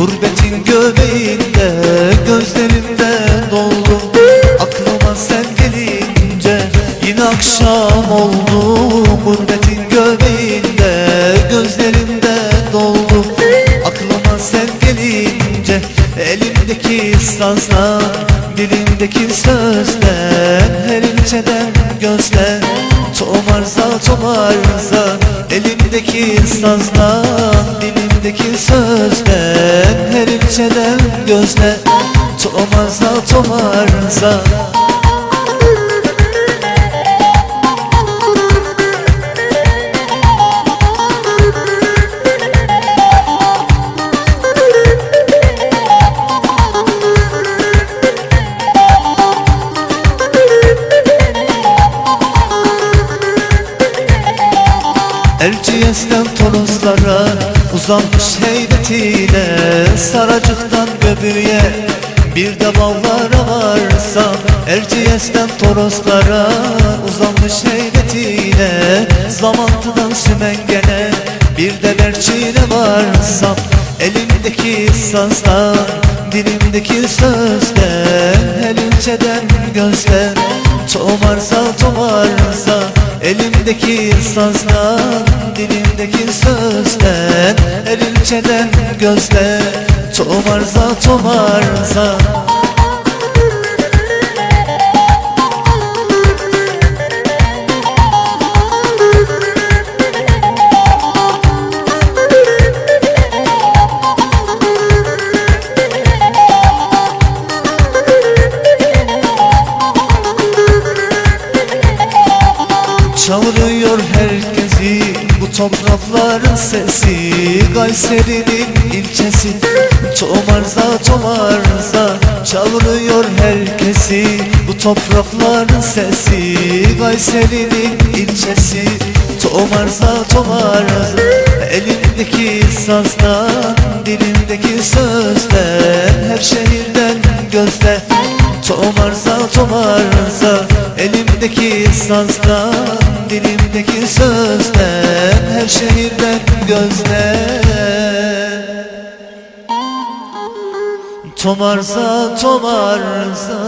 Gurbetin göbeğinde gözlerimde doldu. Aklıma sen gelince yine akşam oldu. Gurbetin göbeğinde gözlerimde doldu. Aklıma sen gelince elimdeki sazlar Dilimdeki sözler her ilçeden gözler Tomarza tomarza elimdeki sazlar Dilimdeki sözler her ilçeden gözler Tomarza tomarza Erciyes'ten Toroslara uzanmış heybetiyle Saracık'tan Göbü'ye bir de Ballara varsa Erciyes'ten Toroslara uzanmış heybetiyle Zamantıdan Sümengen'e bir de Berçin'e varsam Elimdeki sazlar, dilimdeki sözler Her ilçeden gözler Tomarza tomarza Elimdeki sazlar Dilimdeki sözler Her ilçeden gözler Tomarza tomarza Çağırıyor herkesi bu toprakların sesi. Kayseri'nin ilçesi Çomarza çomarza Çağırıyor herkesi. Bu toprakların sesi Kayseri'nin ilçesi. Çomarza çomarza Elimdeki sazlar Dilimdeki sözler Her şehirden gözler Tomarza tomarza Elimdeki sazlar Dilimdeki sözler Her şehirden gözler. Tomarza tomarza